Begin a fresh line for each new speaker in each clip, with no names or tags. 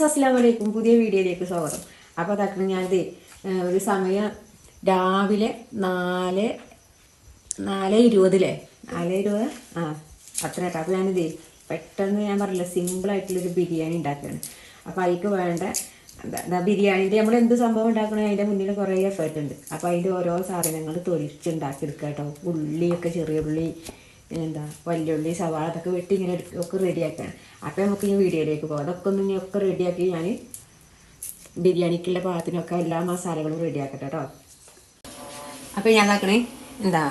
Guys അസ്സാം വലൈക്കും പുതിയ വീഡിയോയിലേക്ക് സ്വാഗതം. അപ്പോൾ തക്കണം ഞാനിത് ഒരു സമയം രാവിലെ നാല് നാല് ഇരുപതിലേ? നാല് ഇരുപത്? ആ അത്ര കേട്ടോ അപ്പോൾ ഞാനിത് പെട്ടെന്ന് ഞാൻ പറഞ്ഞില്ല സിമ്പിളായിട്ടുള്ളൊരു ബിരിയാണി ഉണ്ടാക്കുകയാണ് അപ്പോൾ അതിക്ക് വേണ്ട എന്താ ബിരിയാണിന്റെ നമ്മൾ എന്ത് സംഭവം ഉണ്ടാക്കണേ അതിന്റെ മുന്നിൽ കുറേ എഫേർട്ട് ഉണ്ട്. അപ്പോൾ അതിന്റെ ഓരോ സാധനങ്ങൾ തൊലിച്ചുണ്ടാക്കി എടുക്കുക കേട്ടോ ഉള്ളിയൊക്കെ ചെറിയ ഉള്ളി എന്താ വല്യുള്ളി സവാള അതൊക്കെ വെട്ടി ഇങ്ങനെ ഒക്കെ റെഡിയാക്കാണ് അപ്പോൾ നമുക്ക് ഈ വീഡിയോയിലേക്ക് പോകാം. അതൊക്കെ ഒന്ന് ഇനി ഒക്കെ റെഡിയാക്കി ഞാൻ ബിരിയാണിക്കുള്ള പാകത്തിനൊക്കെ എല്ലാ മസാലകളും റെഡിയാക്കട്ടെ കേട്ടോ അപ്പോൾ ഞാൻ ഇതാക്കണേ എന്താ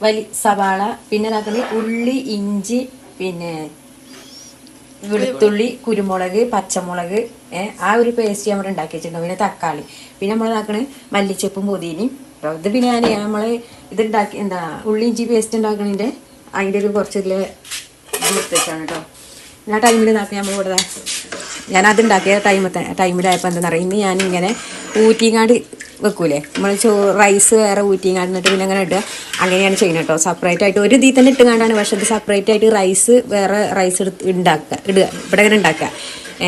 വലി സവാള പിന്നെ ഇതാക്കണേ ഉള്ളി ഇഞ്ചി പിന്നെ വെളുത്തുള്ളി കുരുമുളക് പച്ചമുളക് ആ ഒരു പേസ്റ്റ് നമ്മൾ ഉണ്ടാക്കി വെച്ചിട്ടുണ്ടാവും പിന്നെ തക്കാളി. പിന്നെ നമ്മൾ ഇതാക്കണേ മല്ലിച്ചപ്പും പുതിനയും. ഇത് പിന്നെ ഞാൻ നമ്മൾ ഇത് ഉണ്ടാക്കി എന്താ ഉള്ളി ഇഞ്ചി പേസ്റ്റ് ഉണ്ടാക്കണതിന്റെ അതിന്റെ ഒരു കുറച്ച് ഇതിൽ വെച്ചാണ് കേട്ടോ ആ ടൈമിൽ ഇതാക്കി നമ്മൾ ഇവിടെ ഞാനത് ഞാൻ ഉണ്ടാക്കിയ ടൈം ടൈമിലായപ്പോൾ എന്താ പറയുക ഇന്ന് ഞാനിങ്ങനെ ഊറ്റിങ്ങാട് വെക്കൂലേ? നമ്മൾ ചോ റൈസ് വേറെ ഊറ്റിങ്ങാട് എന്നിട്ട് പിന്നെ അങ്ങനെ ഇടുക. അങ്ങനെയാണ് ചെയ്യുന്നത് കേട്ടോ. സെപ്പറേറ്റ് ആയിട്ട് ഒരു ഇതിൽ തന്നെ ഇട്ടുകൊണ്ടാണ് പക്ഷെ ഇത് സെപ്പറേറ്റ് ആയിട്ട് റൈസ് വേറെ റൈസ് എടുത്ത് ഉണ്ടാക്കുക ഇടുക ഇവിടെ അങ്ങനെ ഉണ്ടാക്കുക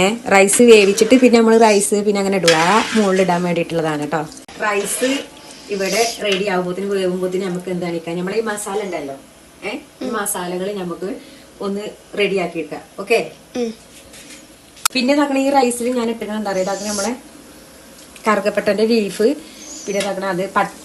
ഏഹ് റൈസ് വേവിച്ചിട്ട് പിന്നെ നമ്മൾ റൈസ് പിന്നെ അങ്ങനെ ഇടുക. ആ മുകളിൽ ഇടാൻ വേണ്ടിയിട്ടുള്ളതാണ് കേട്ടോ. റൈസ് ഇവിടെ റെഡി ആകുമ്പോഴത്തേന് വേകുമ്പോഴത്തേന് നമുക്ക് എന്താണ് കഴിക്കാം നമ്മൾ ഈ മസാല ഉണ്ടല്ലോ. ഏഹ് ഈ മസാലകൾ നമുക്ക് ഒന്ന് റെഡിയാക്കി എടുക്കാം ഓക്കെ പിന്നെ തക്കണ ഈ റൈസിൽ ഞാൻ ഇട്ടിട്ട് എന്താ പറയുക നമ്മളെ കറുകപ്പെട്ടന്റെ ലീഫ് പിന്നെ തക്കണ അത് പട്ട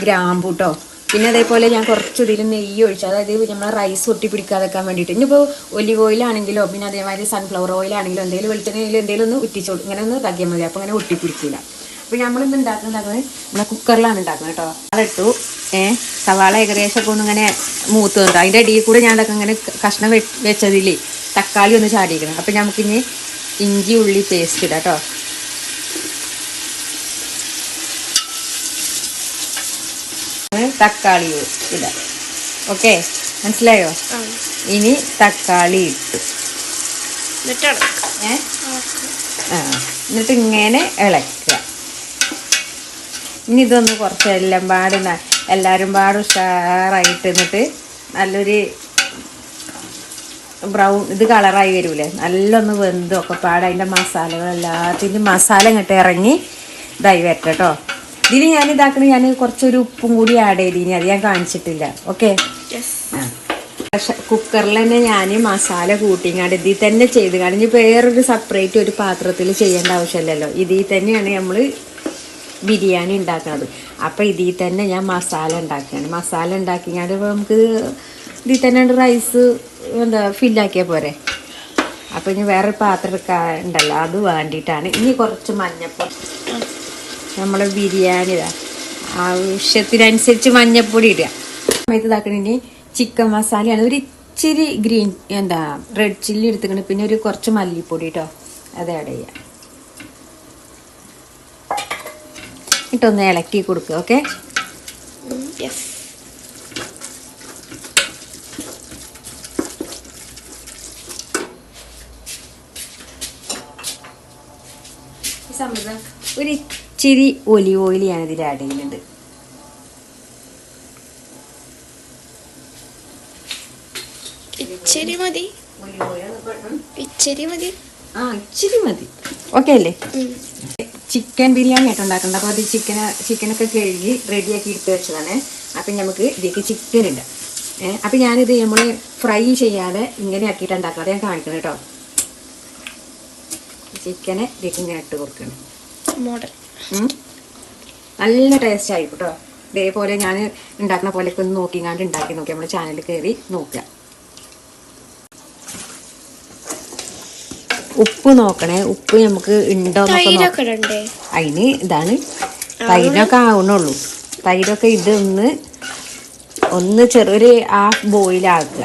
ഗ്രാമ്പു കേട്ടോ പിന്നെ അതേപോലെ ഞാൻ കുറച്ച് ഇതിൽ നെയ്യ് ഒഴിച്ചു അതായത് നമ്മളെ റൈസ് ഒട്ടി പിടിക്കാതെക്കാൻ വേണ്ടിയിട്ട്. ഇനിയിപ്പോൾ ഒലിവ് ഓയിലാണെങ്കിലോ പിന്നെ അതേമാതിരി സൺഫ്ലവർ ഓയിലാണെങ്കിലോ എന്തെങ്കിലും വെളിച്ചെണ്ണയിൽ എന്തെങ്കിലും ഒന്ന് ഉറ്റിച്ചോളൂ ഇങ്ങനെ ഒന്ന് തകിയാൽ മതി. അപ്പോൾ അങ്ങനെ ഒട്ടിപ്പിടിക്കില്ല അപ്പോൾ നമ്മളിന്ന് ഉണ്ടാക്കുന്നത് നമ്മളെ കുക്കറിലാണ് ഉണ്ടാക്കുന്നത് കേട്ടോ. അതിട്ടു ഏ സവാള ഏകദേശം ഒക്കെ ഒന്നിങ്ങനെ മൂത്ത് വന്നു അതിന്റെ അടിയിൽ കൂടെ ഞാൻ അതൊക്കെ ഇങ്ങനെ കഷ്ണം വെച്ചതിൽ തക്കാളി ഒന്ന് ചാടിയിരിക്കണം. അപ്പം നമുക്കിനി ഇഞ്ചി ഉള്ളി പേസ്റ്റ് ഇടാം കേട്ടോ. തക്കാളി ഇടാം. ഓക്കെ? മനസ്സിലായോ? ഇനി തക്കാളി ഇട്ടു. എന്നിട്ട് ഇങ്ങനെ ഇളക്കുക. ഇനി ഇതൊന്ന് കുറച്ച് എല്ലാം പാട് എല്ലാവരും പാട് ഉഷാറായിട്ട് എന്നിട്ട് നല്ലൊരു ബ്രൗൺ ഇത് കളറായി വരൂലേ? നല്ലൊന്ന് വെന്തും ഒക്കെ പാട്. അതിന്റെ മസാലകൾ എല്ലാത്തിന്റെയും മസാല ഇങ്ങോട്ട് ഇറങ്ങി ഇതായി വരട്ടെ കേട്ടോ ഇതിന് ഞാൻ ഇതാക്കണ ഞാൻ കുറച്ചൊരു ഉപ്പും കൂടി ആഡ് ചെയ്തിനി. അത് ഞാൻ കാണിച്ചിട്ടില്ല. ഓക്കെ കുക്കറിൽ തന്നെ ഞാൻ മസാല കൂട്ടിങ്ങാണ്ട് ഇതിൽ തന്നെ ചെയ്ത് കഴിഞ്ഞ് വേറൊരു സെപ്പറേറ്റ് ഒരു പാത്രത്തിൽ ചെയ്യേണ്ട ആവശ്യമില്ലല്ലോ. ഇതിൽ തന്നെയാണ് നമ്മൾ ബിരിയാണി ഉണ്ടാക്കുന്നത് അപ്പം ഇതിൽ തന്നെ ഞാൻ മസാല ഉണ്ടാക്കുകയാണ്. മസാല ഉണ്ടാക്കി ഇപ്പം നമുക്ക് ഇതിൽ തന്നെ റൈസ് എന്താ ഫില്ലാക്കിയാൽ പോരെ. അപ്പോൾ ഇനി വേറെ പാത്രം ഉണ്ടല്ലോ അത് വേണ്ടിയിട്ടാണ്. ഇനി കുറച്ച് മഞ്ഞപ്പൊടി. നമ്മളെ ബിരിയാണി ആവശ്യത്തിനനുസരിച്ച് മഞ്ഞപ്പൊടി ഇടുക. സമയത്ത് ഇതാക്കണ ഇനി ചിക്കൻ മസാലയാണ് ഒരു ഇച്ചിരി ഗ്രീൻ എന്താ റെഡ് ചില്ലി എടുത്തുക്കണം പിന്നെ ഒരു കുറച്ച് മല്ലിപ്പൊടി കേട്ടോ അത് ആഡ് ചെയ്യാം. ഇട്ടൊന്ന് ഇളക്കി കൊടുക്കുക ഓക്കെ ഒരു ഇച്ചിരി ഒലിവ് ഓയിൽ ഞാൻ ഇതിൽ ആഡ് ചെയ്യുന്നുണ്ട്.
ഇച്ചിരി മതി. ഇച്ചിരി മതി.
ആ ഇച്ചിരി മതി. ഓക്കെ അല്ലേ? ചിക്കൻ ബിരിയാണി ആയിട്ട് ഉണ്ടാക്കുന്നത്. അപ്പോൾ അത് ചിക്കന് ചിക്കനൊക്കെ കഴുകി റെഡിയാക്കി എടുത്ത് വെച്ചതാണ്. അപ്പം നമുക്ക് ഇതിലേക്ക് ചിക്കൻ ഉണ്ട് അപ്പൊ അപ്പം ഞാനിത് നമ്മൾ ഫ്രൈ ചെയ്യാതെ ഇങ്ങനെ ആക്കിട്ട് ഉണ്ടാക്കാതെ ഞാൻ കാണിക്കണം കേട്ടോ. ചിക്കനെ ഇതിലേക്ക് ഇങ്ങനെ ഇട്ട് കൊടുക്കണം
മോഡൽ.
നല്ല ടേസ്റ്റ് ആയി കേട്ടോ. ഇതേപോലെ ഞാൻ ഉണ്ടാക്കുന്ന പോലെയൊക്കെ ഒന്ന് നോക്കിങ്ങാണ്ട് ഉണ്ടാക്കി നോക്കി. നമ്മുടെ ചാനലിൽ കയറി നോക്കുക. ഉപ്പ് നോക്കണേ. ഉപ്പ് നമുക്ക് ഉണ്ടോ അതിന് ഇതാണ്. തൈരൊക്കെ ആവണുള്ളൂ. തൈരൊക്കെ ഇത് ഒന്ന് ചെറിയൊരു ഹാഫ് ബോയിലാക്കുക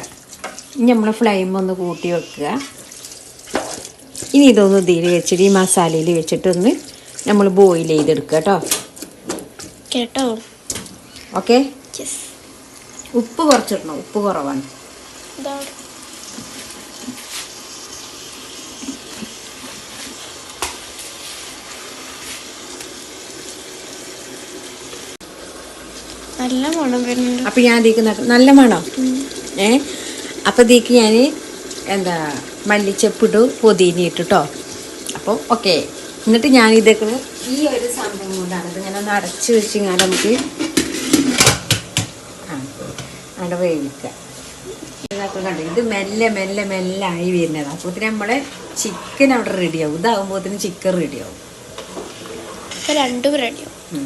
ഇനി നമ്മൾ ഫ്ലെയിം ഒന്ന് കൂട്ടി വെക്കുക. ഇനി ഇതൊന്ന് ഇതിൽ വെച്ചിട്ട് ഈ മസാലയിൽ വെച്ചിട്ടൊന്ന് നമ്മൾ ബോയിൽ ചെയ്തെടുക്കുക കേട്ടോ.
കേട്ടോ?
ഓക്കെ ഉപ്പ് കുറച്ചിടണം. ഉപ്പ് കുറവാണ്.
നല്ല മണം വരുന്നുണ്ട്.
അപ്പം ഞാൻ അതിലേക്ക് നട്ട- നല്ല മണോ. ഏ? അപ്പം ദീക്ക് ഞാൻ എന്താ മല്ലിച്ചപ്പിട്ടു പൊതിനി ഇട്ടു കേട്ടോ അപ്പം അപ്പോൾ ഓക്കെ. എന്നിട്ട് ഞാൻ ഇതൊക്കെ ഈ ഒരു സംഭവം കൊണ്ടാണ് ഇതിങ്ങനെ ഒന്ന് അടച്ച് വെച്ചിങ്ങനെ നമുക്ക് അവിടെ വേവിക്കുക ഇതൊക്കെ കണ്ടു ഇത് മെല്ലെ മെല്ലെ മെല്ലെ ആയി വരുന്നത് അപ്പോൾ നമ്മളെ ചിക്കൻ അവിടെ റെഡിയാവും ഇതാകുമ്പോഴത്തേന് ചിക്കൻ റെഡിയാവും
രണ്ടും
റെഡിയാവും.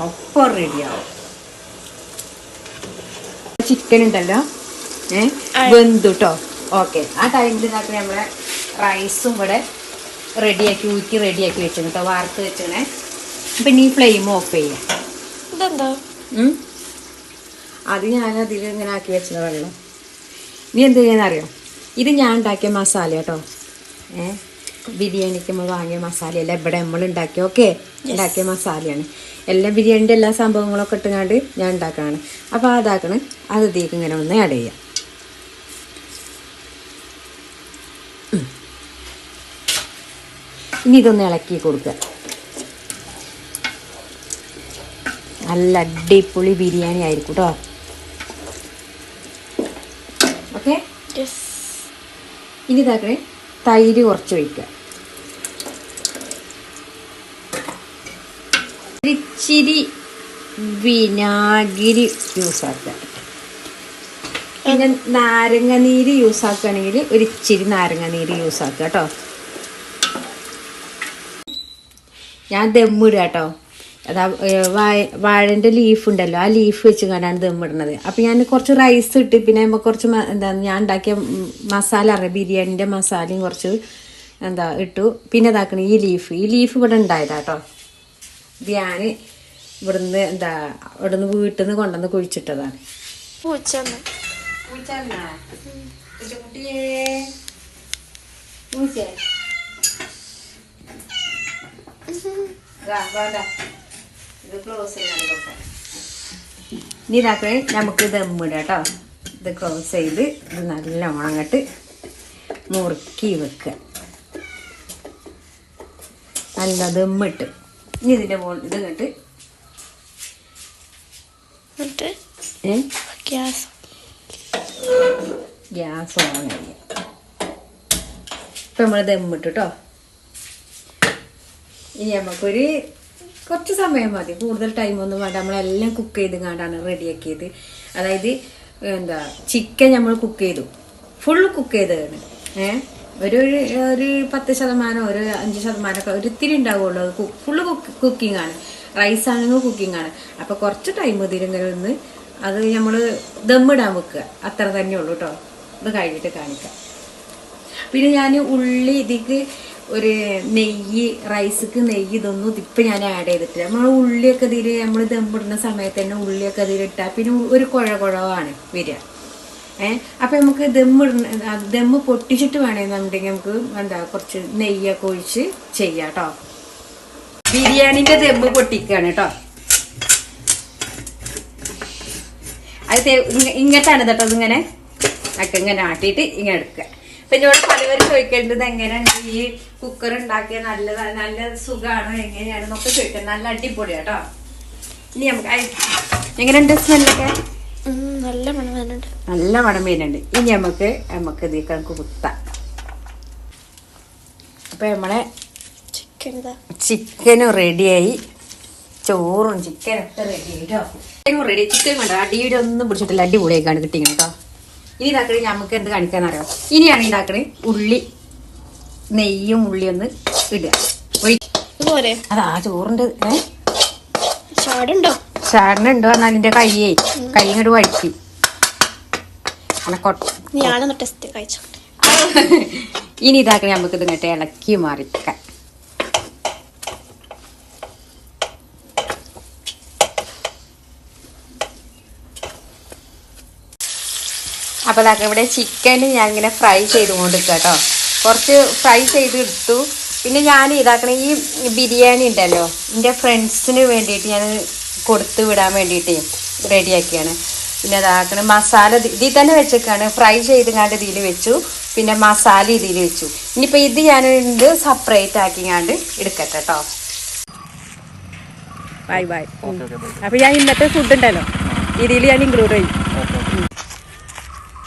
ഒപ്പം റെഡിയാവും ചിക്കൻ ഉണ്ടല്ലോ. വെന്തു കേട്ടോ ഓക്കെ. ആ ടൈമിൽ ഇതാക്കി നമ്മളെ റൈസും ഇവിടെ റെഡിയാക്കി ഊറ്റി റെഡിയാക്കി വെച്ചു കേട്ടോ വാർത്ത് വെച്ചേ അപ്പം ഈ ഫ്ലെയിം ഓഫ് ചെയ്യാം.
ഇതെന്താ.
അത് ഞാൻ അതിൽ ഇങ്ങനെ ആക്കി വെച്ചത് വെള്ളം നീ എന്ത് ചെയ്യാന്നറിയോ? ഇത് ഞാൻ ഉണ്ടാക്കിയ മസാല കേട്ടോ ഏ ബിരിയാണിക്ക് നമ്മൾ വാങ്ങിയ മസാലയല്ല. ഇവിടെ നമ്മൾ ഉണ്ടാക്കിയ ഓക്കെ ഉണ്ടാക്കിയ മസാലയാണ്. എല്ലാ ബിരിയാണിന്റെ എല്ലാ സംഭവങ്ങളൊക്കെ ഇട്ടുകൊണ്ട് ഞാൻ ഉണ്ടാക്കുകയാണ് അപ്പോൾ അതാക്കണം. അത് ഇതിലേക്ക് ഇങ്ങനെ ഒന്ന് ആഡ് ചെയ്യാം. ഇനി ഇതൊന്ന് ഇളക്കി കൊടുക്കുക. നല്ല അടിപൊളി ബിരിയാണി ആയിരിക്കും കേട്ടോ ഓക്കെ ഇനി ഇതാക്കണേ. തൈര് കുറച്ച് ഒഴിക്കുക. ഇച്ചിരി വിനാഗിരി യൂസ് ആക്കുക. പിന്നെ നാരങ്ങ നീര് യൂസ് ആക്കുകയാണെങ്കിൽ ഒരു ഇച്ചിരി നാരങ്ങ നീര് യൂസ് ആക്കുക കേട്ടോ. ഞാൻ ദമ്മിടുക കേട്ടോ. അതാ വാഴ വാഴന്റെ ലീഫ് ഉണ്ടല്ലോ ആ ലീഫ് വെച്ച് കണ്ടാണ് ദമ്മിടുന്നത്. അപ്പോൾ ഞാൻ കുറച്ച് റൈസ് ഇട്ട് പിന്നെ നമുക്ക് കുറച്ച് എന്താ ഞാൻ ഉണ്ടാക്കിയ മസാല അറിയാം? ബിരിയാണിന്റെ മസാലയും കുറച്ച് എന്താ ഇട്ടു. പിന്നെ ഇതാക്കണം ഈ ലീഫ് ഈ ലീഫ് ഇവിടെ ഉണ്ടായതാ കേട്ടോ ഇത് ഞാൻ ഇവിടുന്ന് എന്താ ഇവിടുന്ന് വീട്ടിൽ നിന്ന് കൊണ്ടുവന്ന് കുഴിച്ചിട്ടതാണ്.
പൂച്ച
ഇനി ഇതാക്കണേ നമുക്ക് ദമ്മിടാം കേട്ടോ ഇത് ക്ലോസ് ചെയ്ത് ഇത് നല്ല ഉണങ്ങട്ട് മുറുക്കി വെക്കുക നല്ല ദമ്മിട്ട് ഇനി ഇതിന്റെ മുകളിൽ ഇത് കേട്ട്
ഗ്യാസ്.
ഗ്യാസ് ഓൺ ചെയ്യും ഇപ്പം നമ്മൾ ദമ്മിട്ടു കേട്ടോ ഇനി നമുക്കൊരു കുറച്ച് സമയം മതി. കൂടുതൽ ടൈമൊന്നും വേണ്ട. നമ്മളെല്ലാം കുക്ക് ചെയ്ത് കണ്ടാണ് റെഡിയാക്കിയത് അതായത് എന്താ ചിക്കൻ നമ്മൾ കുക്ക് ചെയ്തു. ഫുള്ള് കുക്ക് ചെയ്തതാണ്. ഏ? ഒരു ഒരു- പത്ത് ശതമാനം ഒരു അഞ്ച് ശതമാനമൊക്കെ ഒരിത്തിരി ഉണ്ടാവുള്ളൂ. ഫുള്ള് കുക്കിംഗ് ആണ്. റൈസ് ആണെങ്കിൽ കുക്കിംഗ് ആണ്. അപ്പോൾ കുറച്ച് ടൈം ഇതിലിങ്ങനെ നിന്ന് അത് നമ്മൾ ദമ്മിടാൻ വെക്കുക. അത്ര തന്നെ ഉള്ളൂ കേട്ടോ ഇത് കഴിഞ്ഞിട്ട് കാണിക്കാം. പിന്നെ ഞാൻ ഉള്ളി ഇതിക്ക് ഒരു നെയ്യ് റൈസ്ക്ക് നെയ്യ് ഇതൊന്നും ഇപ്പം ഞാൻ ആഡ് ചെയ്തിട്ടില്ല. നമ്മൾ ഉള്ളിയൊക്കെ ഇതിൽ നമ്മൾ ദമ്പിടുന്ന സമയത്ത് തന്നെ ഉള്ളിയൊക്കെ ഇതിലിട്ടാൽ പിന്നെ ഒരു കുഴ കുഴവാണ് വരിക. ഏഹ് അപ്പം നമുക്ക് ദമ്മിടുന്ന ദമ്മ് പൊട്ടിച്ചിട്ട് വേണമെന്നുണ്ടെങ്കിൽ നമുക്ക് എന്താ കുറച്ച് നെയ്യൊക്കെ ഒഴിച്ച് ചെയ്യാം കേട്ടോ ബിരിയാണിന്റെ ദമ്മ് പൊട്ടിക്കുകയാണ് കേട്ടോ അത് ഇങ്ങോട്ടാണ് കേട്ടോ അതിങ്ങനെ ഒക്കെ ഇങ്ങനെ ആട്ടിയിട്ട് ഇങ്ങനെ എടുക്കുക. ഇപ്പൊ എന്നോട് പലവരും ചോദിക്കേണ്ടത് എങ്ങനെയാണ് ഈ കുക്കർ ഉണ്ടാക്കിയ നല്ലതാ നല്ല സുഖമാണ് എങ്ങനെയാണ്? നമുക്ക് ചോദിക്കുന്നത് നല്ല അടിപൊളി കേട്ടോ ഇനി നമുക്ക് എങ്ങനെയുണ്ട് സ്മെല്ലൊക്കെ?
നല്ല മണം വരുന്നുണ്ട്.
നല്ല മണം വരുന്നുണ്ട്. ഇനി നമുക്ക് നമുക്ക് ഇത് കണക്ക് കുത്താം. അപ്പൊ നമ്മളെ
ചിക്കൻ
ചിക്കനും റെഡിയായി. ചോറും ചിക്കനൊക്കെ റെഡി കേട്ടോ റെഡി ചിക്കൻ വേണ്ട. അടിയുടെ ഒന്നും പിടിച്ചിട്ടില്ല. അടിപൊളിയായിക്കാണ് കിട്ടിയിട്ടോ കേട്ടോ ഇനി ഇതാക്കണേ നമുക്ക് എന്ത് കാണിക്കാന്നറിയോ ഇനിയാണ് ഇതാക്കണേ ഉള്ളി. നെയ്യും ഉള്ളി ഒന്ന് ഇടുക.
ഇതുപോലെ?
അതാ ചോറിന്റെ ഏ?
ചാടുണ്ടോ?
ചാടനുണ്ടോ എന്നാൽ എന്റെ കയ്യേ? കൈ ഇങ്ങോട്ട് വഴിക്കി ഇനി ഇതാക്കണേ നമുക്ക് ഇത് കേട്ടെ ഇളക്കി മാറിക്കാം അപ്പോൾ അതൊക്കെ ഇവിടെ ചിക്കൻ ഞാൻ ഇങ്ങനെ ഫ്രൈ ചെയ്ത് ചെയ്തുകൊണ്ട് കേട്ടോ കുറച്ച് ഫ്രൈ ചെയ്ത് എടുത്തു പിന്നെ ഞാൻ ഇതാക്കണ ഈ ബിരിയാണി ഉണ്ടല്ലോ എന്റെ ഫ്രണ്ട്സിന് വേണ്ടിയിട്ട് ഞാൻ കൊടുത്തു വിടാൻ വേണ്ടിയിട്ട് റെഡിയാക്കിയാണ്. പിന്നെ അതാക്കണ മസാല ഇത് ഇതിൽ തന്നെ വെച്ചേക്കാണ്. ഫ്രൈ ചെയ്ത് കണ്ട് ഇതിൽ വെച്ചു. പിന്നെ മസാല ഇതിൽ വെച്ചു. ഇനിയിപ്പോൾ ഇത് ഞാൻ ഇത് സെപ്പറേറ്റ് ആക്കിങ്ങാണ്ട് എടുക്കട്ടെ കേട്ടോ ബൈ ബൈ അപ്പോൾ ഞാൻ ഇന്നത്തെ ഫുഡ് ഉണ്ടല്ലോ. ഇതിൽ ഞാൻ ഇൻക്ലൂഡ് ചെയ്യും.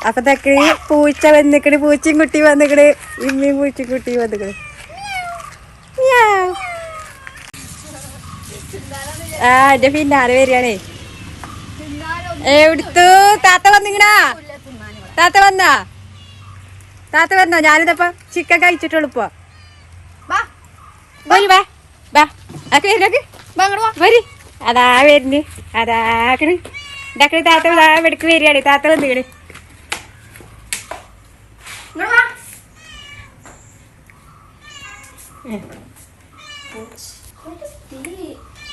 അപ്പൊ തക്കടി പൂച്ച വന്നിക്കണ് പൂച്ചയും കുട്ടി വന്നിക്കണ് ഇമ്മയും പൂച്ചയും കുട്ടി വന്നിക്കണ്. ആ എന്റെ പിന്നാലെ വരികയാണേ. എവിടുത്തു? താത്ത വന്നിങ്ങണാ താത്ത വന്നാ? താത്ത വന്നോ? ഞാനിതപ്പോ ചിക്കൻ കഴിച്ചിട്ടുള്ളു ഇപ്പൊ. വരി വാ. വാ. ആക്ക് വരുന്നോക്ക് വരി. അതാ വരുന്നു. അതാക്കണ് ഇതാക്കണ് താത്ത ഇതാ ഇവിടേക്ക് വരികയാണ്. താത്ത വന്നിക്കണ്.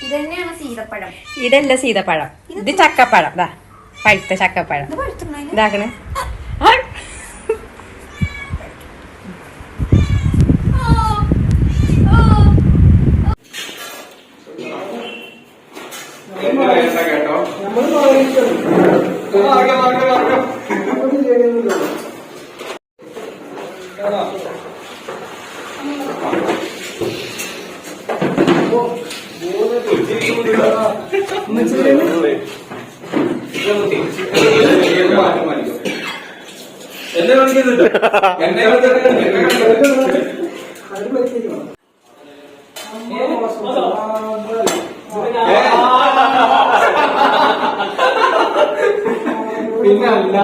ഇതന്നെയാണ് സീതപ്പഴം.
ഇതല്ല സീതപ്പഴം. ഇത് ചക്കപ്പഴം. ദാ പഴുത്ത ചക്കപ്പഴം. ഇതാക്കണ്.
എന്നെ കാണിക്കുന്നുണ്ട് എന്നെ പിന്നെ അല്ല